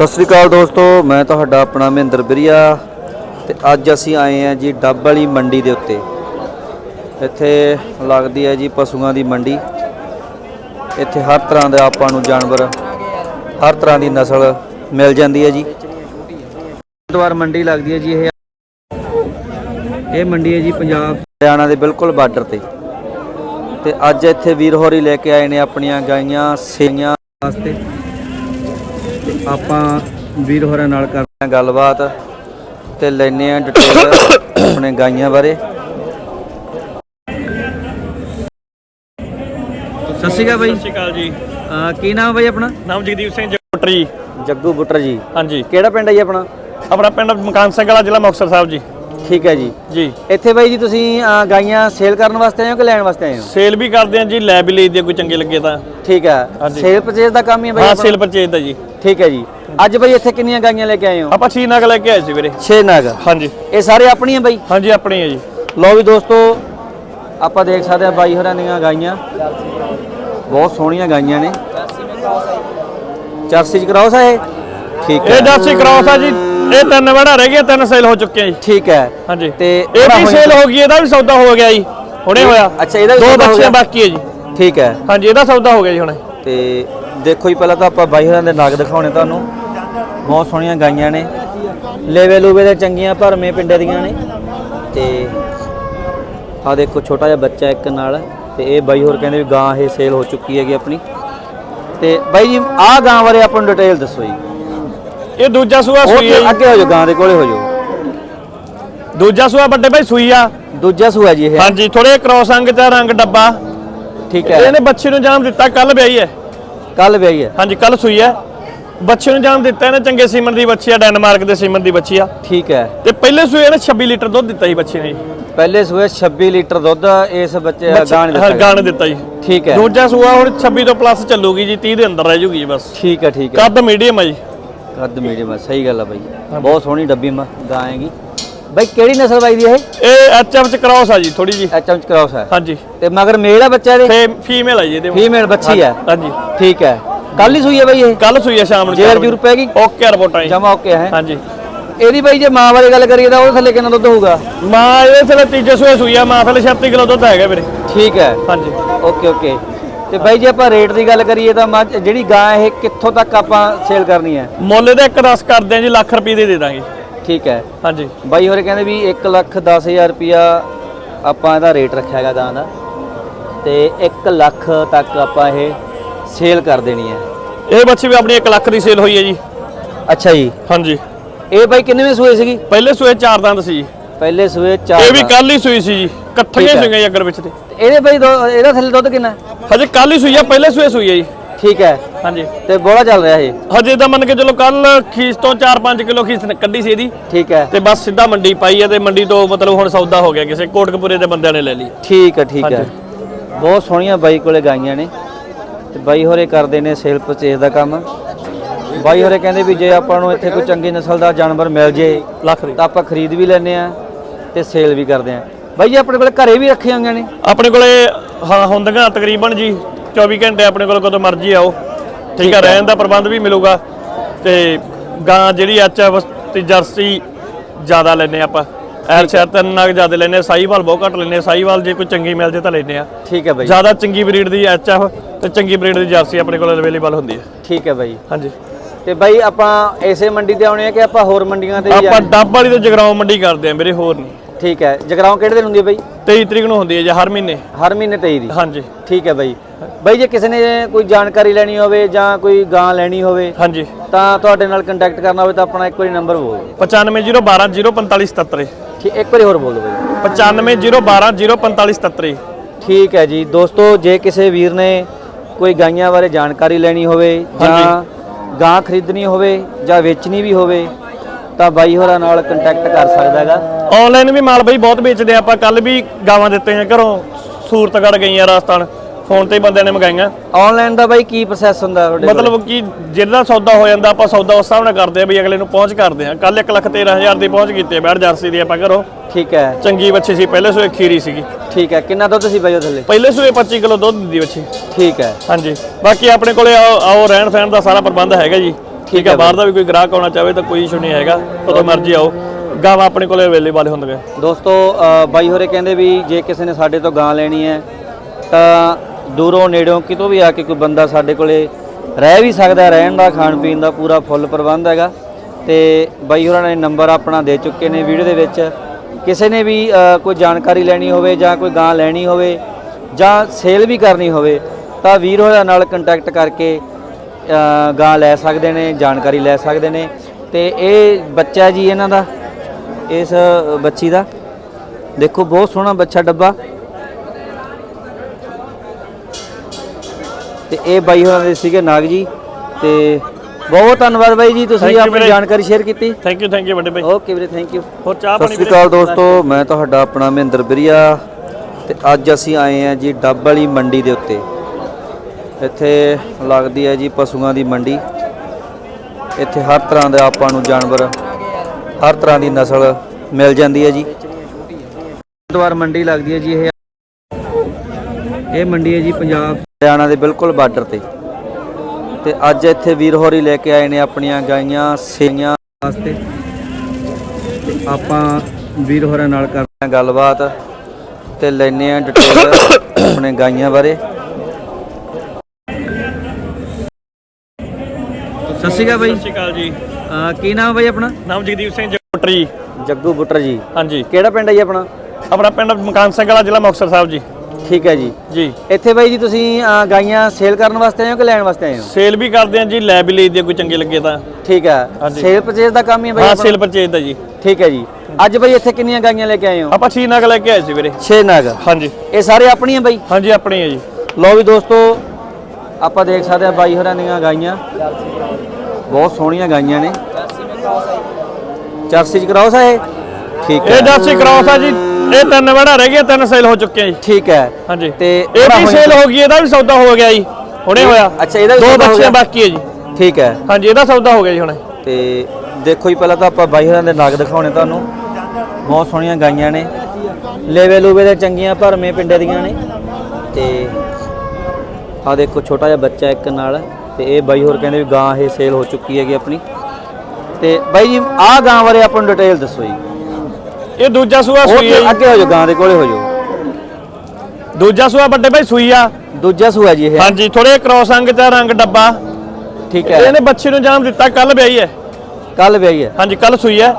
ਸਤਿ ਸ੍ਰੀ ਅਕਾਲ ਦੋਸਤੋ, ਮੈਂ ਤੁਹਾਡਾ ਆਪਣਾ ਮਹਿੰਦਰ ਬਿਰੀਆ ਤੇ ਅੱਜ ਅਸੀਂ ਆਏ ਹਾਂ ਜੀ ਡੱਬ ਵਾਲੀ ਮੰਡੀ ਦੇ ਉੱਤੇ। ਇੱਥੇ ਲੱਗਦੀ ਹੈ ਜੀ ਪਸ਼ੂਆਂ ਦੀ ਮੰਡੀ। ਇੱਥੇ ਹਰ ਤਰ੍ਹਾਂ ਦਾ ਆਪਾਂ ਨੂੰ ਜਾਨਵਰ, ਹਰ ਤਰ੍ਹਾਂ ਦੀ ਨਸਲ ਮਿਲ ਜਾਂਦੀ ਹੈ ਜੀ। ਐਤਵਾਰ ਮੰਡੀ ਲੱਗਦੀ ਹੈ ਜੀ ਇਹ। ਇਹ ਮੰਡੀ ਹੈ ਜੀ ਪੰਜਾਬ ਹਰਿਆਣਾ ਦੇ ਬਿਲਕੁਲ ਬਾਰਡਰ ਤੇ। ਤੇ ਅੱਜ ਇੱਥੇ ਵੀਰ ਹੋਰੀ ਲੈ ਕੇ ਆਏ ਨੇ ਆਪਣੀਆਂ ਗਾਈਆਂ ਸੇਈਆਂ ਵਾਸਤੇ। ਆਪਾਂ ਵੀਰ ਹੋਰਾਂ ਨਾਲ ਕਰਦੇ ਹਾਂ ਗੱਲਬਾਤ ਤੇ ਲੈਨੇ ਆ ਡਿਟੇਲ ਆਪਣੇ ਗਾਈਆਂ ਬਾਰੇ। ਸਤਿ ਸ਼੍ਰੀ ਅਕਾਲ ਬਾਈ। ਸਤਿ ਸ਼੍ਰੀ ਅਕਾਲ ਜੀ। ਅਹ ਕੀ ਨਾਮ ਹੈ ਬਾਈ ਆਪਣਾ? ਨਾਮ ਜਗਦੀਪ ਸਿੰਘ ਜੋਟਰੀ ਜੱਗੂ ਬੁੱਟਰ ਜੀ। ਹਾਂਜੀ। ਕਿਹੜਾ ਪਿੰਡ ਹੈ ਜੀ ਆਪਣਾ? ਆਪਣਾ ਪਿੰਡ ਮਕਾਨ ਸਿੰਘ ਵਾਲਾ ਜ਼ਿਲ੍ਹਾ ਮੁਕਤਸਰ ਸਾਹਿਬ ਜੀ। ਠੀਕ ਹੈ ਜੀ। ਜੀ। ਇੱਥੇ ਬਾਈ ਜੀ ਤੁਸੀਂ ਅਹ, ਗਾਈਆਂ ਸੇਲ ਕਰਨ ਵਾਸਤੇ ਆਏ ਹੋ ਕਿ ਲੈਣ ਵਾਸਤੇ ਆਏ ਹੋ? ਸੇਲ ਵੀ ਕਰਦੇ ਆ ਜੀ ਲੈ ਵੀ ਲਈਦੀ ਆ ਕੋਈ ਚੰਗੇ ਲੱਗੇ ਤਾਂ। ਠੀਕ ਹੈ। ਹਾਂਜੀ। ਸੇਲ ਪਰਚੇਸ ਦਾ ਕੰਮ ਹੀ ਹੈ ਬਾਈ ਹਾਂ ਆਪਣਾ? ਸੇਲ ਪਰਚੇਜ ਦਾ ਜੀ। ਠੀਕ ਹੈ ਜੀ। ਅੱਜ ਬਾਈ ਇੱਥੇ ਕਿੰਨੀਆਂ ਗਾਈਆਂ ਲੈ ਕੇ ਆਏ ਹੋ? ਆਪਾਂ ਛੀ ਨਗ ਲੈ ਕੇ ਆਏ ਸੀ ਵੀਰੇ। 6 ਨਗ। ਹਾਂਜੀ। ਇਹ ਸਾਰੇ ਆਪਣੀਆਂ ਬਾਈ? ਹਾਂਜੀ ਆਪਣੀ ਹੈ ਜੀ। ਲਓ ਵੀ ਦੋਸਤੋ ਆਪਾਂ ਦੇਖ ਸਕਦੇ ਆ ਬਾਈ ਹੋਰਾਂ ਦੀਆਂ ਗਾਈਆਂ। ਬਹੁਤ ਸੋਹਣੀਆਂ ਗਾਈਆਂ ਨੇ। ਚਰਸੀ ਚ ਕਰਾਓ ਸਾ ਇਹ? ਠੀਕ ਇਹ ਹੈ ਜਰਸੀ ਕ੍ਰਾਸ ਆ ਜੀ। ਇਹ ਤਿੰਨ ਵੜਾ ਰਹਿ ਗਏ ਤਿੰਨ ਸੇਲ ਹੋ ਚੁੱਕੇ ਆ ਜੀ। ਠੀਕ ਹੈ। ਹਾਂਜੀ। ਤੇ ਇਹ ਵੀ ਹੋਇਆ- ਸੇਲ ਹੋ ਗਈ ਇਹਦਾ ਵੀ ਸੌਦਾ ਹੋ ਗਿਆ ਜੀ। ਹੁਣੇ ਹੋਇਆ। ਅੱਛਾ, ਇਹਦਾ ਵੀ ਦੋ ਸੌਦਾ ਹੋ ਬੱਚੇ ਗਿਆ? ਬਾਕੀ ਹੈ ਜੀ। ਠੀਕ ਹੈ। ਹਾਂਜੀ ਇਹਦਾ ਸੌਦਾ ਹੋ ਗਿਆ ਜੀ ਹੁਣੇ। ਤੇ ਦੇਖੋ ਜੀ ਪਹਿਲਾਂ ਤਾਂ ਆਪਾਂ ਬਾਈ ਦੇ ਨਗ ਦਿਖਾਉਣੇ ਤੁਹਾਨੂੰ। ਬਹੁਤ ਸੋਹਣੀਆਂ ਗਾਈਆਂ ਨੇ। ਲੇਵੇ ਲੂਵੇ ਦੇ ਚੰਗੀਆਂ ਭਰਮੇ ਪਿੰਡੇ ਦੀਆਂ ਨੇ। ਤੇ ਆ ਦੇਖੋ ਛੋਟਾ ਜਿਹਾ ਬੱਚਾ ਇੱਕ ਨਾਲ। ਤੇ ਇਹ ਬਾਈ ਹੋਰ ਕਹਿੰਦੇ ਵੀ ਗਾਂ ਇਹ ਸੇਲ ਹੋ ਚੁੱਕੀ ਹੈਗੀ ਆਪਣੀ। ਤੇ ਬਾਈ ਜੀ ਆਹ ਗਾਂ ਬਾਰੇ ਆਪਾਂ ਨੂੰ ਡਿਟੇਲ ਦੱਸੋ ਜੀ। ਇਹ ਦੂਜਾ ਸੂਆ ਸੂਈ ਹੈ ਅੱਗੇ ਹੋ ਜਾਓ ਗਾਂ ਦੇ ਕੋਲੇ ਹੋ ਜਾਓ। ਦੂਜਾ ਸੂਆ ਵੱਡੇ ਭਾਈ ਸੂਈ ਆ। ਦੂਜਾ ਸੂਆ ਜੀ ਇਹ। ਹਾਂਜੀ ਥੋੜੇ ਕ੍ਰਾਸ ਅੰਗ ਤੇ ਰੰਗ ਡੱਬਾ। ਠੀਕ ਹੈ। ਇਹਨੇ ਬੱਚੇ ਨੂੰ ਜਨਮ ਦਿੱਤਾ ਕੱਲ ਵਿਆਹੀ ਹੈ। ਕੱਲ ਵਿਆਹੀ ਹੈ। ਹਾਂਜੀ ਕੱਲ ਸੂਈ ਹੈ। ਬੱਚੇ ਨੂੰ ਜਨਮ ਦਿੱਤਾ ਇਹਨੇ ਚੰਗੇ ਸੀਮਨ ਦੀ ਬੱਚੀ ਆ ਡੈਨਮਾਰਕ ਦੇ ਸੀਮਨ ਦੀ ਬੱਚੀ ਆ। ਠੀਕ ਹੈ। ਤੇ ਪਹਿਲੇ ਸੂਏ ਇਹਨੇ 26 ਲੀਟਰ ਦੁੱਧ ਦਿੱਤਾ ਸੀ ਬੱਚੇ ਨੇ। ਪਹਿਲੇ ਸੂਏ 26 ਲੀਟਰ ਦੁੱਧ ਇਸ ਬੱਚੇ ਗਾਂ ਨੇ ਦਿੱਤਾ ਗਾਂ ਨੇ ਦਿੱਤਾ ਜੀ। ਠੀਕ ਹੈ। ਦੂਜਾ ਸੂਆ ਹੁਣ 26 ਤੋਂ ਪਲੱਸ ਚੱਲੂਗੀ ਜੀ 30 ਦੇ ਅੰਦਰ ਰਹਿ ਜੂਗੀ ਜੀ ਬਸ। ਠੀਕ ਹੈ ਠੀਕ ਹੈ। ਕੱਦ ਮੀਡੀਅਮ ਆ ਜੀ। ਕੱਦ ਮੀਡੀਅਮ ਹੈ ਸਹੀ ਗੱਲ ਹੈ ਬਾਈ। ਬਹੁਤ ਸੋਹਣੀ ਡੱਬੀ ਮਾ ਗਾਂ ਹੈਗੀ। ਬਾਈ ਕਿਹੜੀ ਨਸਲ ਬਾਈ ਦੀ ਇਹ? ਇਹ ਐਚਐਫ ਚ ਕ੍ਰਾਸ ਆ ਜੀ ਥੋੜੀ ਜੀ ਐਚਐਮ ਚ ਕ੍ਰਾਸ ਹੈ ਹਾਂਜੀ। ਤੇ ਮਗਰ ਮੇਲ ਹੈ ਬੱਚਾ ਇਹਦੇ? ਫੀਮੇਲ ਆ ਜੀ ਇਹਦੇ ਫੀਮੇਲ ਬੱਚੀ ਹੈ ਹਾਂਜੀ ਠੀਕ ਹੈ ਕੱਲ ਹੀ ਸੂਈ ਹੈ ਬਾਈ ਇਹ? ਕੱਲ ਸੂਈ ਆ ਸ਼ਾਮ ਨੂੰ ਜੇਰ ਜੂਰ ਵਜੇ। ਪੈਗੀ ਓਕੇ ਰਿਪੋਰਟਾਂ ਜੀ। ਜਮਾ ਓਕੇ ਹੈ? ਹਾਂਜੀ। ਇਹਦੀ ਬਾਈ ਜੇ ਮਾਂ ਬਾਰੇ ਗੱਲ ਕਰੀਏ ਤਾਂ ਉਹਦੇ ਥੱਲੇ ਕਿੰਨਾ ਦੁੱਧ ਹੋਊਗਾ? ਮਾਂ ਇਹਦੇ ਥਲੇ ਤੀਜੇ ਸੂਏ ਸੂਈ ਆ ਮਾਂ ਥਲੇ 36 ਕਿਲੋ ਦੁੱਧ ਹੈਗਾ ਵੀਰੇ। ਠੀਕ ਹੈ ਹਾਂਜੀ। Okay okay. ਤੇ ਬਾਈ ਜੇ ਆਪਾਂ ਰੇਟ ਦੀ ਗੱਲ ਕਰੀਏ ਤਾਂ ਜਿਹੜੀ ਗਾਂ ਇਹ ਕਿੱਥੋਂ ਤੱਕ ਆਪਾਂ ਸੇਲ ਕਰਨੀ ਹੈ ਮੁੱਲ ਇਹਦਾ ਇੱਕ ਦਸ ਕਰਦੇ ਆ ਜੀ ਲੱਖ ਰੁਪਏ ਦੇ ਦੇ ਦਾਂਗੇ। ਠੀਕ ਹੈ। ਹਾਂਜੀ। ਬਾਈ ਹੋਰੇ ਕਹਿੰਦੇ ਵੀ 1 ਲੱਖ 10000 ਰੁਪਿਆ ਆਪਾਂ ਇਹਦਾ ਰੇਟ ਰੱਖਿਆ ਹੈਗਾ ਗਾਂ ਦਾ। ਤੇ 1 ਲੱਖ ਤੱਕ ਆਪਾਂ ਇਹ ਸੇਲ ਕਰ ਦੇਣੀ ਹੈ। ਇਹ ਬੱਚੀ ਵੀ ਆਪਣੀ 1 ਲੱਖ ਦੀ ਸੇਲ ਹੋਈ ਹੈ ਜੀ। ਅੱਛਾ ਜੀ। ਹਾਂਜੀ। ਇਹ ਬਾਈ ਕਿੰਨੇਵੇਂ ਸੂਏ ਸੀਗੀ? ਪਹਿਲੇ ਸੂਏ ਚਾਰ ਦੰਦ ਸੀ ਜੀ। ਪਹਿਲੇ ਸੂਏ ਚਾਰ ਇਹ ਵੀ। ਕੱਲ ਹੀ ਸੂਈ ਸੀ ਜੀ। ਇਕੱਠੀਆਂ ਠੀਕ ਹੈ। ਸੂਈਆਂ ਜੀ ਅਗਰ ਵਿੱਚ ਤੇ। ਇਹਦੇ ਬਾਈ ਇਹਦਾ ਥੱਲੇ ਦੁੱਧ ਕਿੰਨਾ? ਹੈ? ਹਜੇ ਕੱਲ ਹੀ ਸੂਈ ਆ ਪਹਿਲੇ ਸੂਏ ਸੂਈ ਹੈ ਜੀ। ਠੀਕ ਹੈ। ਹਾਂਜੀ। ਤੇ ਬੋਲਾ ਚੱਲ ਰਿਹਾ ਇਹ? ਹਜੇ ਤਾਂ ਮੰਨ ਕੇ ਚਲੋ ਕੱਲ ਖੀਸ ਤੋਂ 4-5 ਕਿਲੋ ਖੀਸ ਕੱਢੀ ਸੀ ਇਹਦੀ। ਠੀਕ ਹੈ। ਤੇ ਬਸ ਸਿੱਧਾ ਮੰਡੀ ਪਾਈ ਹੈ ਤੇ ਮੰਡੀ ਤੋਂ ਮਤਲਬ ਹੁਣ ਸੌਦਾ ਹੋ ਗਿਆ ਕਿਸੇ ਕੋਟਕਪੂਰੇ ਦੇ ਬੰਦਿਆਂ ਨੇ ਲੈ ਲਈ। ਠੀਕ ਹੈ ਠੀਕ ਹੈ। ਬਹੁਤ ਸੋਹਣੀਆਂ ਬਾਈ ਕੋਲੇ ਗਾਈਆਂ ਨੇ। ਤੇ ਬਾਈ ਹੋਰੇ ਕਰਦੇ ਨੇ ਸੇਲ ਪਰਚੇਸ ਦਾ ਕੰਮ। ਬਾਈ ਹੋਰੇ ਕਹਿੰਦੇ ਵੀ ਜੇ ਆਪਾਂ ਨੂੰ ਇੱਥੇ ਕੋਈ ਚੰਗੀ ਨਸਲ ਦਾ ਜਾਨਵਰ ਮਿਲ ਜੇ ਲੱਖ ਤਾਂ ਆਪਾਂ ਖਰੀਦ ਵੀ ਲੈਨੇ ਆ ਤੇ ਸੇਲ ਵੀ ਕਰਦੇ ਆ ਬਾਈ ਜੀ ਆਪਣੇ ਕੋਲ ਘਰੇ ਵੀ ਰੱਖੇ ਹੋਈਆਂ ਨੇ? ਆਪਣੇ ਕੋਲੇ ਹਾਂ ਹੁੰਦੀਆਂ ਤਕਰੀਬਨ ਜੀ 24 ਘੰਟੇ ਆਪਣੇ ਕੋਲ ਕਦੋਂ ਮਰਜ਼ੀ ਆਓ। ਠੀਕ ਹੈ ਰਹਿਣ ਦਾ ਪ੍ਰਬੰਧ ਵੀ ਮਿਲੂਗਾ। ਤੇ ਗਾਂ ਜਿਹੜੀ ਐਚਐਫ ਤੇ ਜਰਸੀ ਜ਼ਿਆਦਾ ਲੈਨੇ ਆਪਾਂ। ਐਰ ਸ਼ਹਿਰ ਤਿੰਨ ਨਾਗ ਜ਼ਿਆਦਾ ਲੈਨੇ ਆ, ਸਾਹੀਵਾਲ ਬਹੁਤ ਘੱਟ ਲੈਨੇ ਆ, ਸਾਹੀਵਾਲ ਜੇ ਕੋਈ ਚੰਗੀ ਮਿਲ ਜੇ ਤਾਂ ਲੈਨੇ ਆ ਠੀਕ ਹੈ ਬਾਈ। ਜ਼ਿਆਦਾ ਚੰਗੀ ਬਰੀਡ ਦੀ ਐਚਐਫ ਤੇ ਚੰਗੀ ਬਰੀਡ ਦੀ ਜਰਸੀ ਆਪਣੇ ਕੋਲ ਅਵੇਲੇਬਲ ਹੁੰਦੀ ਹੈ। ਠੀਕ ਹੈ ਬਾਈ। ਹਾਂਜੀ। ਤੇ ਬਾਈ ਆਪਾਂ ਇਸੇ ਮੰਡੀ ਤੇ ਆਉਣੇ ਆ ਕਿ ਆਪਾਂ ਹੋਰ ਮੰਡੀਆਂ ਤੇ ਆਪਾਂ? ਡੱਬ ਵਾਲੀ ਤੇ ਜਗਰਾਉਂ ਮੰਡੀ ਕਰਦੇ ਆ ਮੇਰੇ ਹੋਰ ਨਹੀਂ। ਠੀਕ ਹੈ। ਜਗਰਾਉਂ ਕਿਹੜੇ ਦਿਨ ਹੁੰਦੀ ਹੈ ਬਾਈ? 23 ਤਰੀਕ ਨੂੰ ਹੁੰਦੀ ਹੈ ਜੀ ਹਰ ਮਹੀਨੇ। ਹਰ ਮਹੀਨੇ 23 ਦੀ। ਹਾਂਜੀ। ਠੀਕ ਹੈ ਬਾਈ। ਬਾਈ ਜੇ ਕਿਸੇ ਨੇ ਕੋਈ ਜਾਣਕਾਰੀ ਲੈਣੀ ਹੋਵੇ ਜਾਂ ਕੋਈ ਗਾਂ ਲੈਣੀ ਹੋਵੇ ਹਾਂਜੀ। ਤਾਂ ਤੁਹਾਡੇ ਨਾਲ ਕੰਟੈਕਟ ਕਰਨਾ ਹੋਵੇ ਤਾਂ ਆਪਣਾ ਇੱਕ ਵਾਰੀ ਨੰਬਰ ਬੋਲ ਦਿਓ। 9501204577 ਠੀਕ ਇੱਕ ਵਾਰੀ ਹੋਰ ਬੋਲ ਦਿਓ ਬਾਈ। 9501204577 ਠੀਕ ਹੈ ਜੀ। ਦੋਸਤੋ ਜੇ ਕਿਸੇ ਵੀਰ ਨੇ ਕੋਈ ਗਾਈਆਂ ਬਾਰੇ ਜਾਣਕਾਰੀ ਲੈਣੀ ਹੋਵੇ ਜਾਂ ਗਾਂ ਖਰੀਦਣੀ ਹੋਵੇ ਜਾਂ ਵੇਚਣੀ ਵੀ ਹੋਵੇ ਤਾਂ ਬਾਈ ਹੋਰਾਂ ਨਾਲ ਕੰਟੈਕਟ ਕਰ ਸਕਦਾ ਹੈਗਾ। ਆਨਲਾਈਨ ਵੀ ਮਾਲ ਬਈ ਬਹੁਤ ਵੇਚਦੇ ਆ। ਆਪਾਂ ਕੱਲ ਵੀ ਗਾਵਾਂ ਦਿੱਤੇ ਆ ਘਰੋਂ ਸੂਰਤਗੜ ਗਈਆਂ ਰਾਜਸਥਾਨ। ਫੋਨ ਤੇ ਹੀ ਬੰਦਿਆਂ ਨੇ ਮੰਗਾਈਆਂ। ਆਨਲਾਈਨ ਦਾ ਬਾਈ ਕੀ ਪ੍ਰੋਸੈਸ ਹੁੰਦਾ ਤੁਹਾਡੇ ਕੋਲ? ਮਤਲਬ ਕਿ ਜਿਹੜਾ ਸੌਦਾ ਹੋ ਜਾਂਦਾ ਆਪਾਂ ਸੌਦਾ ਉਸ ਹਿਸਾਬ ਨਾਲ ਕਰਦੇ ਆ ਵੀ ਅਗਲੇ ਨੂੰ ਪਹੁੰਚ ਕਰਦੇ ਆ ਕੱਲ 1 ਲੱਖ 13000 ਦੀ ਪਹੁੰਚ ਕੀਤੀ ਹੈ ਬੈੜ ਜਰਸੀ ਦੀ ਆਪਾਂ ਘਰੋਂ। ਠੀਕ ਹੈ। ਚੰਗੀ ਬੱਚੀ ਸੀ ਪਹਿਲੇ ਸੂਏ ਖੀਰੀ ਸੀਗੀ। ਠੀਕ ਹੈ ਕਿੰਨਾ ਦੁੱਧ ਸੀ ਬਾਈ ਉਹ ਥੱਲੇ ਪਹਿਲੇ ਸੂਏ 25 ਕਿਲੋ ਦੁੱਧ ਦਿੰਦੀ ਬੱਚੀ ਠੀਕ ਹੈ। ਹਾਂਜੀ। ਬਾਕੀ ਆਪਣੇ ਕੋਲੇ ਆਓ ਆਓ ਰਹਿਣ ਸਹਿਣ ਦਾ ਸਾਰਾ ਪ੍ਰਬੰਧ ਹੈਗਾ ਜੀ। ਠੀਕ ਹੈ ਬਾਹਰ ਦਾ ਵੀ ਕੋਈ ਗ੍ਰਾਹਕ ਆਉਣਾ ਚਾਹਵੇ ਤਾਂ ਕੋਈ ਇਸ਼ੂ ਨਹੀਂ ਹੈਗਾ। ਕਦੋਂ ਮਰਜ਼ੀ ਆਓ। ਗਾਵਾਂ ਆਪਣੇ ਕੋਲੇ ਅਵੇਲੇਬਲ ਹੁੰਦੀਆਂ। ਦੋਸਤੋ ਅ, ਬਾਈ ਹੋਰੇ ਕਹਿੰਦੇ ਵੀ ਜੇ ਕਿਸੇ ਨੇ ਸਾਡੇ ਤੋਂ ਗਾਂ ਲੈਣੀ ਹੈ ਤਾਂ ਦੂਰੋਂ ਨੇੜੋਂ ਕਿਤੋਂ ਵੀ ਆ ਕੇ ਕੋਈ ਬੰਦਾ ਸਾਡੇ ਕੋਲੇ ਰਹਿ ਵੀ ਸਕਦਾ, ਰਹਿਣ ਦਾ, ਖਾਣ ਪੀਣ ਦਾ ਪੂਰਾ ਫੁੱਲ ਪ੍ਰਬੰਧ ਹੈਗਾ। ਤੇ ਬਾਈ ਹੋਰਾਂ ਨੇ ਨੰਬਰ ਆਪਣਾ ਦੇ ਚੁੱਕੇ ਨੇ ਵੀਡੀਓ ਦੇ ਵਿੱਚ। ਕਿਸੇ ਨੇ ਵੀ ਕੋਈ ਜਾਣਕਾਰੀ ਲੈਣੀ ਹੋਵੇ ਜਾਂ ਕੋਈ ਗਾਂ ਲੈਣੀ ਹੋਵੇ ਜਾਂ ਸੇਲ ਵੀ ਕਰਨੀ ਹੋਵੇ, ਤਾਂ ਵੀਰ ਹੋਰਾਂ ਨਾਲ ਕੰਟੈਕਟ ਕਰਕੇ ਗਾਂ ਲੈ ਸਕਦੇ ਨੇ, ਜਾਣਕਾਰੀ ਲੈ ਸਕਦੇ ਨੇ। ਤੇ ਇਹ ਬੱਚਾ ਜੀ ਇਹਨਾਂ ਦਾ, ਇਸ ਬੱਚੀ ਦਾ। ਦੇਖੋ, ਬਹੁਤ ਸੋਹਣਾ ਬੱਚਾ ਡੱਬਾ। ਤੇ ਇਹ ਬਾਈ ਹੋਰਾਂ ਦੇ ਸੀਗੇ ਨਾਗ ਜੀ। ਤੇ ਬਹੁਤ ਬਹੁਤ ਧੰਨਵਾਦ ਬਾਈ ਜੀ ਤੁਸੀਂ ਆਪਣੀ। ਜਾਣਕਾਰੀ ਸ਼ੇਅਰ ਕੀਤੀ। ਥੈਂਕ ਯੂ ਥੈਂਕ ਯੂ ਵੱਡੇ ਭਾਈ ਓਕੇ ਵੀਰੇ ਥੈਂਕ ਯੂ ਹੋਰ ਚਾਹ ਸਤਿ ਪਾਣੀ ਸ਼੍ਰੀ ਅਕਾਲ ਦੋਸਤੋ ਮੈਂ ਤੁਹਾਡਾ ਆਪਣਾ ਮਹਿੰਦਰ ਬਿਰੀਆ ਤੇ ਅੱਜ ਅਸੀਂ ਆਏ ਹਾਂ ਜੀ ਡੱਬ ਵਾਲੀ ਮੰਡੀ ਦੇ ਉੱਤੇ। ਇੱਥੇ ਲੱਗਦੀ ਹੈ ਜੀ ਪਸ਼ੂਆਂ ਦੀ ਮੰਡੀ। ਇੱਥੇ ਹਰ ਤਰ੍ਹਾਂ ਦੇ ਆਪਾਂ ਨੂੰ ਜਾਨਵਰ ਹਰ ਤਰ੍ਹਾਂ ਦੀ ਨਸਲ ਮਿਲ ਜਾਂਦੀ ਹੈ ਜੀ। ਐਤਵਾਰ ਮੰਡੀ ਲੱਗਦੀ ਹੈ ਜੀ ਇਹ। ਇਹ ਮੰਡੀ ਹੈ ਜੀ ਪੰਜਾਬ ਹਰਿਆਣਾ ਦੇ ਬਿਲਕੁਲ ਬਾਰਡਰ ਤੇ। ਤੇ ਅੱਜ ਇੱਥੇ ਵੀਰ ਹੋਰੀ ਲੈ ਕੇ ਆਏ ਨੇ ਆਪਣੀਆਂ ਗਾਈਆਂ ਸੇਈਆਂ ਵਾਸਤੇ। ਤੇ ਆਪਾਂ ਵੀਰ ਹੋਰਾਂ ਨਾਲ ਕਰਦੇ ਹਾਂ ਗੱਲਬਾਤ ਤੇ ਲੈਨੇ ਆ ਡਿਟੇਲ ਆਪਣੇ ਗਾਈਆਂ ਬਾਰੇ। ਸਤਿ ਸ਼੍ਰੀ ਅਕਾਲ ਬਾਈ। ਸਤਿ ਸ਼੍ਰੀ ਅਕਾਲ ਜੀ। ਅਹ ਕੀ ਨਾਮ ਹੈ ਬਾਈ ਆਪਣਾ? ਨਾਮ ਜਗਦੀਪ ਸਿੰਘ ਜੋਟਰੀ ਜੱਗੂ ਬੁੱਟਰ ਜੀ। ਹਾਂਜੀ। ਕਿਹੜਾ ਪਿੰਡ ਹੈ ਜੀ ਆਪਣਾ? ਆਪਣਾ ਪਿੰਡ ਮਕਾਨ ਸਿੰਘ ਵਾਲਾ ਜ਼ਿਲ੍ਹਾ ਮੁਕਤਸਰ ਸਾਹਿਬ ਜੀ। ਠੀਕ ਹੈ ਜੀ। ਜੀ। ਇੱਥੇ ਬਾਈ ਜੀ ਤੁਸੀਂ ਅਹ, ਗਾਈਆਂ ਸੇਲ ਕਰਨ ਵਾਸਤੇ ਆਏ ਹੋ ਕਿ ਲੈਣ ਵਾਸਤੇ ਆਏ ਹੋ? ਸੇਲ ਵੀ ਕਰਦੇ ਆ ਜੀ ਲੈ ਵੀ ਲਈਦੀ ਆ ਕੋਈ ਚੰਗੇ ਲੱਗੇ ਤਾਂ। ਠੀਕ ਹੈ। ਹਾਂਜੀ। ਸੇਲ ਪਰਚੇਸ ਦਾ ਕੰਮ ਹੀ ਹੈ ਬਾਈ ਹਾਂ ਆਪਣਾ? ਸੇਲ ਪਰਚੇਜ ਦਾ ਜੀ। ਠੀਕ ਹੈ ਜੀ। ਅੱਜ ਬਾਈ ਇੱਥੇ ਕਿੰਨੀਆਂ ਗਾਈਆਂ ਲੈ ਕੇ ਆਏ ਹੋ? ਆਪਾਂ ਛੀ ਨਗ ਲੈ ਕੇ ਆਏ ਸੀ ਵੀਰੇ। 6 ਨਗ। ਹਾਂਜੀ। ਇਹ ਸਾਰੇ ਆਪਣੀਆਂ ਬਾਈ? ਹਾਂਜੀ ਆਪਣੀ ਹੈ ਜੀ। ਲਓ ਵੀ ਦੋਸਤੋ ਆਪਾਂ ਦੇਖ ਸਕਦੇ ਆ ਬਾਈ ਹੋਰਾਂ ਦੀਆਂ ਗਾਈਆਂ। ਬਹੁਤ ਸੋਹਣੀਆਂ ਗਾਈਆਂ ਨੇ। ਚਰਸੀ ਚ ਕਰਾਓ ਸਾ ਇਹ? ਠੀਕ ਇਹ ਹੈ ਜਰਸੀ ਕ੍ਰਾਸ ਆ ਜੀ। ਇਹ ਤਿੰਨ ਵੜਾ ਰਹਿ ਗਈਆਂ ਤਿੰਨ ਸੇਲ ਹੋ ਚੁੱਕੇ ਆ ਜੀ। ਠੀਕ ਹੈ। ਹਾਂਜੀ। ਤੇ ਇਹ ਵੀ ਸੇਲ ਹੋ ਗਈ ਇਹਦਾ ਵੀ ਸੌਦਾ ਹੋ ਗਿਆ ਜੀ। ਹੁਣੇ ਹੋਇਆ। ਅੱਛਾ, ਇਹਦਾ ਵੀ ਦੋ ਬੱਚੇ ਗਿਆ? ਬਾਕੀ ਹੈ ਜੀ। ਠੀਕ ਹੈ। ਹਾਂਜੀ ਇਹਦਾ ਸੌਦਾ ਹੋ ਗਿਆ ਜੀ ਹੁਣੇ। ਤੇ ਦੇਖੋ ਜੀ ਪਹਿਲਾਂ ਤਾਂ ਆਪਾਂ ਬਾਈ ਹੋਰਾਂ ਦੇ ਨਗ ਦਿਖਾਉਣੇ ਤੁਹਾਨੂੰ। ਬਹੁਤ ਸੋਹਣੀਆਂ ਗਾਈਆਂ ਨੇ। ਲੇਵੇ ਲੂਵੇ ਦੇ ਚੰਗੀਆਂ ਭਰਮੇ ਪਿੰਡੇ ਦੀਆਂ ਨੇ। ਤੇ ਆ ਦੇਖੋ ਛੋਟਾ ਜਿਹਾ ਬੱਚਾ ਇੱਕ ਨਾਲ। ਤੇ ਇਹ ਬਾਈ ਹੋਰ ਕਹਿੰਦੇ ਵੀ ਗਾਂ ਇਹ ਸੇਲ ਹੋ ਚੁੱਕੀ ਹੈਗੀ ਆਪਣੀ। ਤੇ ਬਾਈ ਜੀ ਆਹ ਗਾਂ ਬਾਰੇ ਆਪਾਂ ਨੂੰ ਡਿਟੇਲ ਦੱਸੋ ਜੀ। ਇਹ ਦੂਜਾ ਸੂਆ ਸੂਈ ਜੀ। ਅੱਗੇ ਹੋ ਜਾਓ ਗਾਂ ਦੇ ਕੋਲੇ ਹੋ ਜਾਓ। ਦੂਜਾ ਸੂਆ ਵੱਡੇ ਭਾਈ ਸੂਈ ਆ। ਦੂਜਾ ਸੂਆ ਜੀ ਇਹ। ਹਾਂਜੀ ਥੋੜੇ ਕ੍ਰਾਸ ਅੰਗ ਤੇ ਰੰਗ ਡੱਬਾ। ਠੀਕ ਹੈ। ਇਹਨੇ ਬੱਚੇ ਨੂੰ ਜਨਮ ਦਿੱਤਾ ਕੱਲ ਵਿਆਹੀ ਹੈ। ਕੱਲ ਵਿਆਹੀ ਹੈ। ਹਾਂਜੀ ਕੱਲ ਸੂਈ ਹੈ।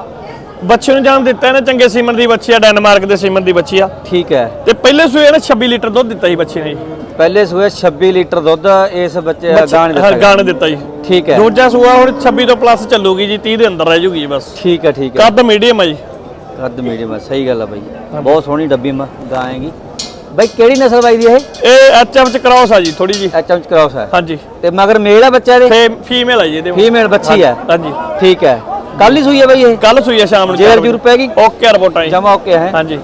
ਬੱਚੇ ਨੂੰ ਜਨਮ ਦਿੱਤਾ ਇਹਨੇ ਚੰਗੇ ਸੀਮਨ ਦੀ ਬੱਚੀ ਆ ਡੈਨਮਾਰਕ ਦੇ ਸੀਮਨ ਦੀ ਬੱਚੀ ਆ। ਠੀਕ ਹੈ। ਤੇ ਪਹਿਲੇ ਸੂਏ ਇਹਨੇ 26 ਲੀਟਰ ਦੁੱਧ ਦਿੱਤਾ ਸੀ ਬੱਚੇ ਨੇ। ਜੀ ਪਹਿਲੇ ਸੂਏ 26 ਲੀਟਰ ਦੁੱਧ ਇਸ ਬੱਚੇ ਬੱਚੇ- ਗਾਂ ਨੇ ਹਾਂ, ਦਿੱਤਾ ਗਾਂ ਨੇ ਦਿੱਤਾ ਜੀ। ਠੀਕ ਹੈ। ਦੂਜਾ ਸੂਆ ਹੁਣ 26 ਤੋਂ ਪਲੱਸ ਚੱਲੂਗੀ ਜੀ 30 ਦੇ ਅੰਦਰ ਰਹਿ ਜੂਗੀ ਜੀ ਬਸ। ਠੀਕ ਹੈ ਠੀਕ ਹੈ। ਕੱਦ ਮੀਡੀਅਮ ਆ ਜੀ। ਕੱਦ ਮੀਡੀਅਮ ਹੈ ਸਹੀ ਗੱਲ ਹੈ ਬਾਈ। ਬਹੁਤ ਸੋਹਣੀ ਡੱਬੀ ਮਾ ਗਾਂ ਹੈਗੀ ਬਾਈ ਕਿਹੜੀ ਨਸਲ ਬਾਈ ਦੀ ਇਹ? ਇਹ ਐਚਐਫ ਚ ਕ੍ਰਾਸ ਆ ਜੀ ਥੋੜੀ ਜੀ ਐਚਐਮ ਚ ਕ੍ਰਾਸ ਹੈ ਹਾਂਜੀ। ਤੇ ਮਗਰ ਮੇਲ ਹੈ ਬੱਚਾ ਇਹਦੇ ਫੇ ਫੀਮੇਲ ਆ ਜੀ ਇਹਦੇ ਫੀਮੇਲ ਬੱਚੀ ਹੈ ਹਾਂਜੀ ਠੀਕ ਹੈ ਕੱਲ ਹੀ ਸੂਈ ਹੈ ਬਾਈ ਇਹ? ਕੱਲ ਸੂਈ ਆ ਸ਼ਾਮ ਨੂੰ ਜੇਰ ਜੂਰ। ਪੈ ਗਈ? ਓਕੇ ਰਿਪੋਰਟਾਂ ਜਮਾ ਓਕੇ ਹੈ? ਹਾਂਜੀ।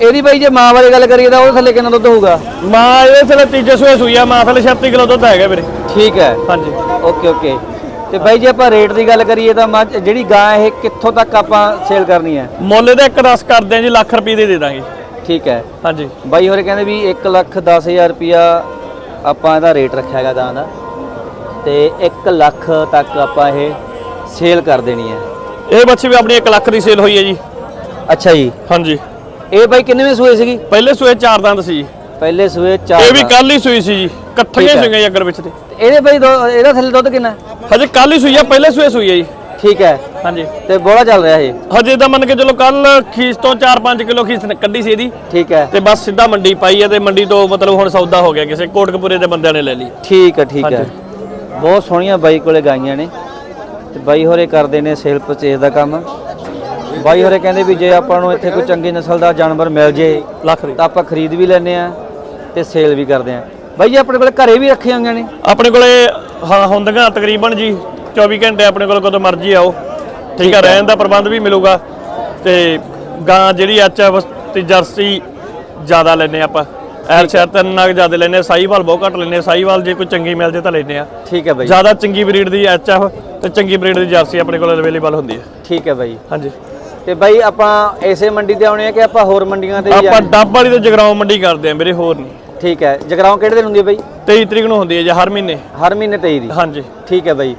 ਇਹਦੀ ਬਾਈ ਜੇ ਮਾਂ ਬਾਰੇ ਗੱਲ ਕਰੀਏ ਤਾਂ ਉਹਦੇ ਥੱਲੇ ਕਿੰਨਾ ਦੁੱਧ ਹੋਊਗਾ? ਮਾਂ ਇਹਦੇ ਥਲੇ ਤੀਜੇ ਸੂਏ ਸੂਈ ਆ ਮਾਂ ਥਲੇ 36 ਕਿਲੋ ਦੁੱਧ ਹੈਗਾ ਵੀਰੇ। ਠੀਕ ਹੈ ਹਾਂਜੀ। Okay okay. ਤੇ ਬਾਈ ਜੇ ਆਪਾਂ ਰੇਟ ਦੀ ਗੱਲ ਕਰੀਏ ਤਾਂ ਜਿਹੜੀ ਗਾਂ ਇਹ ਕਿੱਥੋਂ ਤੱਕ ਆਪਾਂ ਸੇਲ ਕਰਨੀ ਹੈ? ਮੁੱਲ ਇਹਦਾ ਇੱਕ ਦਸ ਕਰਦੇ ਆ ਜੀ ਲੱਖ ਰੁਪਏ ਦੇ ਦੇ ਦਾਂਗੇ। ਠੀਕ ਹੈ। ਹਾਂਜੀ। ਬਾਈ ਹੋਰੇ ਕਹਿੰਦੇ ਵੀ 1 ਲੱਖ 10000 ਰੁਪਿਆ ਆਪਾਂ ਇਹਦਾ ਰੇਟ ਰੱਖਿਆ ਹੈਗਾ ਗਾਂ ਦਾ। ਤੇ 1 ਲੱਖ ਤੱਕ ਆਪਾਂ ਇਹ ਸੇਲ ਕਰ ਦੇਣੀ ਹੈ। ਇਹ ਬੱਚੀ ਵੀ ਆਪਣੀ 1 ਲੱਖ ਦੀ ਸੇਲ ਹੋਈ ਹੈ ਜੀ। ਅੱਛਾ ਜੀ। ਹਾਂਜੀ। ਇਹ ਬਾਈ ਕਿੰਨੇਵੇਂ ਸੂਏ ਸੀਗੀ? ਪਹਿਲੇ ਸੂਏ ਚਾਰ ਦੰਦ ਸੀ ਜੀ। ਪਹਿਲੇ ਸੂਏ ਚਾਰ ਇਹ ਵੀ। ਕੱਲ ਹੀ ਸੂਈ ਸੀ ਜੀ। ਇਕੱਠੀਆਂ। ਸੀਗੀਆਂ ਜੀ ਅਗਰ ਵਿੱਚ ਤੇ ਇਹਦੇ ਬਾਈ ਇਹਦਾ ਥੱਲੇ ਦੁੱਧ ਕਿੰਨਾ? ਹਜੇ ਕੱਲ ਹੀ ਸੂਈ ਆ ਪਹਿਲੇ ਸੂਏ ਸੂਈ ਆ ਜੀ। ਠੀਕ ਹੈ। ਹਾਂਜੀ। ਤੇ ਬੋਲਾ ਚੱਲ ਰਿਹਾ ਇਹ? ਹਜੇ ਤਾਂ ਮੰਨ ਕੇ ਚਲੋ ਕੱਲ ਖੀਸ ਤੋਂ 4-5 ਕਿਲੋ ਖੀਸ ਕੱਢੀ ਸੀ ਇਹਦੀ। ਠੀਕ ਹੈ। ਤੇ ਬਸ ਸਿੱਧਾ ਮੰਡੀ ਪਾਈ ਹੈ ਤੇ ਮੰਡੀ ਤੋਂ ਮਤਲਬ ਹੁਣ ਸੌਦਾ ਹੋ ਗਿਆ ਕਿਸੇ ਕੋਟਕਪੂਰੇ ਦੇ ਬੰਦਿਆਂ ਨੇ ਲੈ ਲਈ। ਠੀਕ ਹੈ ਠੀਕ ਹੈ। ਬਹੁਤ ਸੋਹਣੀਆਂ ਬਾਈ ਕੋਲੇ ਗਾਈਆਂ ਨੇ। ਤੇ ਬਾਈ ਹੋਰੇ ਕਰਦੇ ਨੇ ਸੇਲ ਪਰਚੇਸ ਦਾ ਕੰਮ। ਬਾਈ ਹੋਰੇ ਕਹਿੰਦੇ ਵੀ ਜੇ ਆਪਾਂ ਨੂੰ ਇੱਥੇ ਕੋਈ ਚੰਗੀ ਨਸਲ ਦਾ ਜਾਨਵਰ ਮਿਲ ਜੇ ਲੱਖ ਤਾਂ ਆਪਾਂ ਖਰੀਦ ਵੀ ਲੈਨੇ ਆ ਤੇ ਸੇਲ ਵੀ ਕਰਦੇ ਆ ਬਾਈ ਜੀ ਆਪਣੇ ਕੋਲ ਘਰੇ ਵੀ ਰੱਖੇ ਹੋਈਆਂ ਨੇ? ਆਪਣੇ ਕੋਲੇ ਹਾਂ ਹੁੰਦੀਆਂ ਤਕਰੀਬਨ ਜੀ 24 ਘੰਟੇ ਆਪਣੇ ਕੋਲ ਕਦੋਂ ਮਰਜ਼ੀ ਆਓ। ਠੀਕ ਹੈ ਰਹਿਣ ਦਾ ਪ੍ਰਬੰਧ ਵੀ ਮਿਲੂਗਾ ਤੇ ਗਾਂ ਜਿਹੜੀ ਐਚਐਫ ਤੇ ਜਰਸੀ ਜ਼ਿਆਦਾ ਲੈਨੇ ਆਪਾਂ। ਐਲ ਸ਼ਹਿਰ ਤਿੰਨ ਨਗ ਜ਼ਿਆਦਾ ਲੈਨੇ ਆ, ਸਾਹੀਵਾਲ ਬਹੁਤ ਘੱਟ ਲੈਨੇ ਆ, ਸਾਹੀਵਾਲ ਜੇ ਕੋਈ ਚੰਗੀ ਮਿਲ ਜੇ ਤਾਂ ਲੈਨੇ ਆ ਠੀਕ ਹੈ ਬਾਈ। ਜ਼ਿਆਦਾ ਚੰਗੀ ਬਰੀਡ ਦੀ ਐਚਐਫ ਤੇ ਚੰਗੀ ਬਰੀਡ ਦੀ ਜਰਸੀ ਆਪਣੇ ਕੋਲ ਅਵੇਲੇਬਲ ਹੁੰਦੀ ਹੈ। ਠੀਕ ਹੈ ਬਾਈ। ਹਾਂਜੀ। ਤੇ ਬਾਈ ਆਪਾਂ ਇਸੇ ਮੰਡੀ ਤੇ ਆਉਣੇ ਆ ਕਿ ਆਪਾਂ ਹੋਰ ਮੰਡੀਆਂ ਤੇ ਆਪਾਂ? ਡੱਬ ਵਾਲੀ ਤੇ ਜਗਰਾਉਂ ਮੰਡੀ ਕਰਦੇ ਆ ਮੇਰੇ ਹੋਰ ਨਹੀਂ। ਠੀਕ ਹੈ। ਜਗਰਾਉਂ ਕਿਹੜੇ ਦਿਨ ਹੁੰਦੀ ਹੈ ਬਾਈ? 23 ਤਰੀਕ ਨੂੰ ਹੁੰਦੀ ਹੈ ਜੀ ਹਰ ਮਹੀਨੇ। ਹਰ ਮਹੀਨੇ 23 ਦੀ? ਹਾਂਜੀ। ਠੀਕ ਹੈ ਬਾਈ।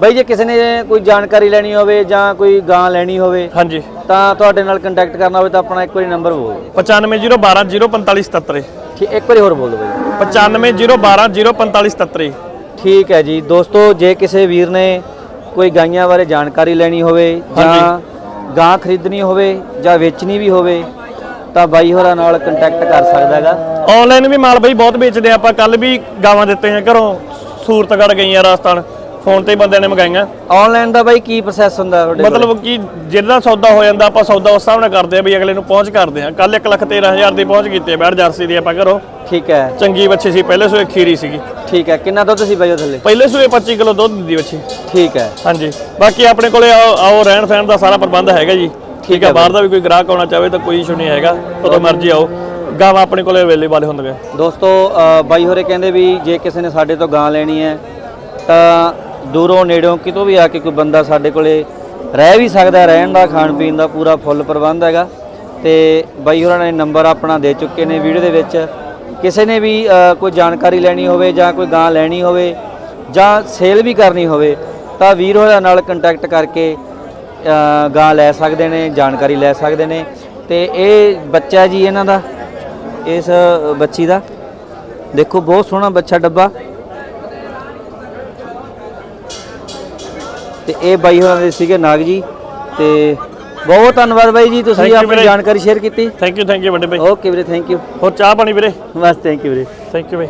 ਬਾਈ ਜੇ ਕਿਸੇ ਨੇ ਕੋਈ ਜਾਣਕਾਰੀ ਲੈਣੀ ਹੋਵੇ ਜਾਂ ਕੋਈ ਗਾਂ ਲੈਣੀ ਹੋਵੇ ਹਾਂਜੀ। ਤਾਂ ਤੁਹਾਡੇ ਨਾਲ ਕੰਟੈਕਟ ਕਰਨਾ ਹੋਵੇ ਤਾਂ ਆਪਣਾ ਇੱਕ ਵਾਰੀ ਨੰਬਰ ਬੋਲ ਦਿਓ। 9501204577 ਠੀਕ ਇੱਕ ਵਾਰੀ ਹੋਰ ਬੋਲ ਦਿਓ ਬਾਈ 9501204577 ਠੀਕ ਹੈ ਜੀ। ਦੋਸਤੋ ਜੇ ਕਿਸੇ ਵੀਰ ਨੇ ਕੋਈ ਗਾਈਆਂ ਬਾਰੇ ਜਾਣਕਾਰੀ ਲੈਣੀ ਹੋਵੇ ਜਾਂ ਗਾਂ ਖਰੀਦਣੀ ਹੋਵੇ ਜਾਂ ਵੇਚਣੀ ਵੀ ਹੋਵੇ ਤਾਂ ਬਾਈ ਹੋਰਾਂ ਨਾਲ ਕੰਟੈਕਟ ਕਰ ਸਕਦਾ ਹੈਗਾ। ਆਨਲਾਈਨ ਵੀ ਮਾਲ ਬਈ ਬਹੁਤ ਵੇਚਦੇ ਆ ਆਪਾਂ ਕੱਲ ਵੀ ਗਾਵਾਂ ਦਿੱਤੇ ਆ ਘਰੋਂ ਸੂਰਤਗੜ ਗਈਆਂ ਰਾਜਸਥਾਨ ਫੋਨ ਤੇ ਹੀ ਬੰਦਿਆਂ ਨੇ ਮੰਗਾਈਆਂ। ਆਨਲਾਈਨ ਦਾ ਬਾਈ ਕੀ ਪ੍ਰੋਸੈਸ ਹੁੰਦਾ ਤੁਹਾਡੇ ਕੋਲ? ਮਤਲਬ ਕਿ ਜਿਹੜਾ ਸੌਦਾ ਹੋ ਜਾਂਦਾ ਆਪਾਂ ਸੌਦਾ ਉਸ ਹਿਸਾਬ ਨਾਲ ਕਰਦੇ ਆ ਵੀ ਅਗਲੇ ਨੂੰ ਪਹੁੰਚ ਕਰਦੇ ਆ। ਕੱਲ 1 ਲੱਖ 13000 ਦੀ ਪਹੁੰਚ ਕੀਤੀ ਹੈ ਬੈੜ ਜਰਸੀ ਦੀ ਆਪਾਂ ਘਰੋਂ। ਠੀਕ ਹੈ। ਚੰਗੀ ਬੱਚੀ ਸੀ ਪਹਿਲੇ ਸੂਏ ਖੀਰੀ ਸੀਗੀ। ਠੀਕ ਹੈ ਕਿੰਨਾ ਦੁੱਧ ਸੀ ਬਾਈ ਉਹ ਥੱਲੇ? ਪਹਿਲੇ ਸੂਏ 25 ਕਿਲੋ ਦੁੱਧ ਦਿੰਦੀ ਬੱਚੀ ਠੀਕ ਹੈ। ਹਾਂਜੀ ਬਾਕੀ ਆਪਣੇ ਕੋਲੇ ਆਓ ਆਓ ਰਹਿਣ ਸਹਿਣ ਦਾ ਸਾਰਾ ਪ੍ਰਬੰਧ ਹੈਗਾ ਜੀ। ਠੀਕ ਹੈ ਬਾਹਰ ਦਾ ਵੀ ਕੋਈ ਗ੍ਰਾਹਕ ਆਉਣਾ ਚਾਹਵੇ ਤਾਂ ਕੋਈ ਇਸ਼ੂ ਨਹੀਂ ਹੈਗਾ ਕਦੋਂ ਮਰਜ਼ੀ ਆਓ। ਗਾਵਾਂ ਆਪਣੇ ਕੋਲੇ ਅਵੇਲੇਬਲ ਹੁੰਦੀਆਂ ਦੋਸਤੋ ਅ, ਬਾਈ ਹੋਰੇ ਕਹਿੰਦੇ ਵੀ ਜੇ ਕਿਸੇ ਨੇ ਸਾਡੇ ਤੋਂ ਗਾਂ ਲੈਣੀ ਹੈ ਤਾਂ ਦੂਰੋਂ ਨੇੜੋਂ ਕਿਤੋਂ ਵੀ ਆ ਕੇ ਕੋਈ ਬੰਦਾ ਸਾਡੇ ਕੋਲੇ ਰਹਿ ਵੀ ਸਕਦਾ ਹੈ, ਰਹਿਣ ਦਾ ਖਾਣ ਪੀਣ ਦਾ ਪੂਰਾ ਫੁੱਲ ਪ੍ਰਬੰਧ ਹੈਗਾ। ਤੇ ਬਾਈ ਹੋਰਾਂ ਨੇ ਨੰਬਰ ਆਪਣਾ ਦੇ ਚੁੱਕੇ ਨੇ ਵੀਡੀਓ ਦੇ ਵਿੱਚ। ਕਿਸੇ ਨੇ ਵੀ ਅ, ਕੋਈ ਜਾਣਕਾਰੀ ਲੈਣੀ ਹੋਵੇ ਜਾਂ ਕੋਈ ਗਾਂ ਲੈਣੀ ਹੋਵੇ ਜਾਂ ਸੇਲ ਵੀ ਕਰਨੀ ਹੋਵੇ ਤਾਂ ਵੀਰ ਹੋਰਾਂ ਨਾਲ ਕੰਟੈਕਟ ਕਰਕੇ ਗਾਂ ਲੈ ਸਕਦੇ ਨੇ ਜਾਣਕਾਰੀ ਲੈ ਸਕਦੇ ਨੇ। ਤੇ ਇਹ ਬੱਚਾ ਜੀ ਇਹਨਾਂ ਦਾ ਇਸ ਬੱਚੀ ਦਾ। ਦੇਖੋ ਬਹੁਤ ਸੋਹਣਾ ਬੱਚਾ ਡੱਬਾ। ਤੇ ਇਹ ਬਾਈ ਹੋਰਾਂ ਦੇ ਸੀਗੇ ਨਾਗ ਜੀ। ਤੇ ਬਹੁਤ ਧੰਨਵਾਦ ਬਾਈ ਜੀ ਤੁਸੀਂ ਆਪਣੀ। ਜਾਣਕਾਰੀ ਸ਼ੇਅਰ ਕੀਤੀ। ਥੈਂਕ ਯੂ ਥੈਂਕ ਯੂ ਵੱਡੇ ਭਾਈ ਓਕੇ ਵੀਰੇ ਥੈਂਕ ਯੂ ਹੋਰ ਚਾਹ ਪਾਣੀ ਵੀਰੇ? ਬਸ ਥੈਂਕ ਯੂ ਵੀਰੇ। Thank you Bhai